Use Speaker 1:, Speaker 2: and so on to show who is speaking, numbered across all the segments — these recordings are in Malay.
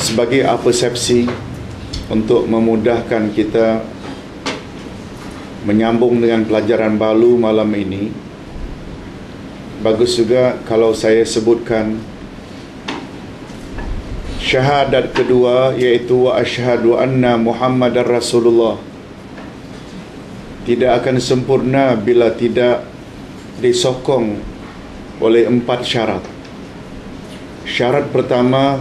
Speaker 1: sebagai apa persepsi untuk memudahkan kita menyambung dengan pelajaran balu malam ini. Bagus juga kalau saya sebutkan syahadat kedua iaitu wa asyhadu anna muhammadar rasulullah. Tidak akan sempurna bila tidak disokong oleh empat syarat. Syarat pertama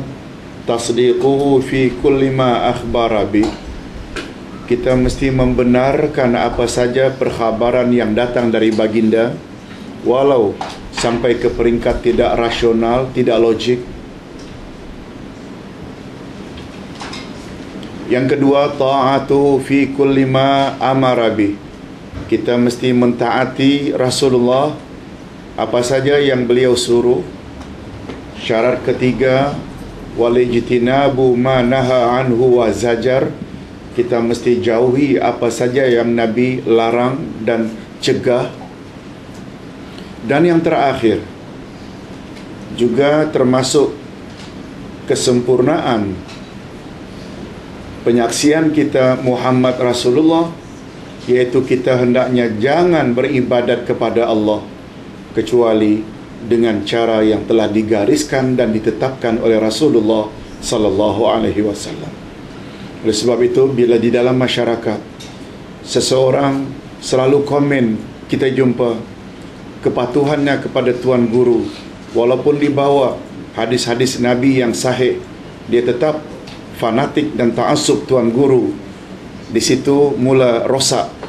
Speaker 1: tasdiquhu fi kulli ma akhbara bi kita mesti membenarkan apa saja perkhabaran yang datang dari baginda walau sampai ke peringkat tidak rasional, tidak logik. Yang kedua, ta'atu fi kulli ma amarabi. Kita mesti mentaati Rasulullah apa saja yang beliau suruh. Syarat ketiga, walijtinabu ma naha anhu wa zajar. Kita mesti jauhi apa saja yang Nabi larang dan cegah dan yang terakhir juga termasuk kesempurnaan penyaksian kita Muhammad Rasulullah iaitu kita hendaknya jangan beribadat kepada Allah kecuali dengan cara yang telah digariskan dan ditetapkan oleh Rasulullah sallallahu alaihi wasallam. Oleh sebab itu bila di dalam masyarakat seseorang selalu komen kita jumpa kepatuhannya kepada tuan guru. Walaupun dibawa hadis-hadis nabi yang sahih dia tetap fanatik dan taasub tuan guru. Di situ mula rosak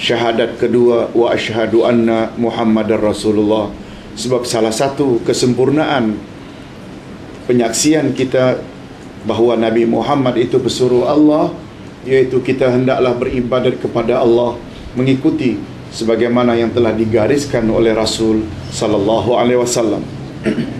Speaker 1: syahadat kedua wa asyhadu anna muhammadar rasulullah sebab salah satu kesempurnaan penyaksian kita bahawa Nabi Muhammad itu bersuruh Allah iaitu kita hendaklah beribadat kepada Allah mengikuti sebagaimana yang telah digariskan oleh Rasul sallallahu alaihi wasallam.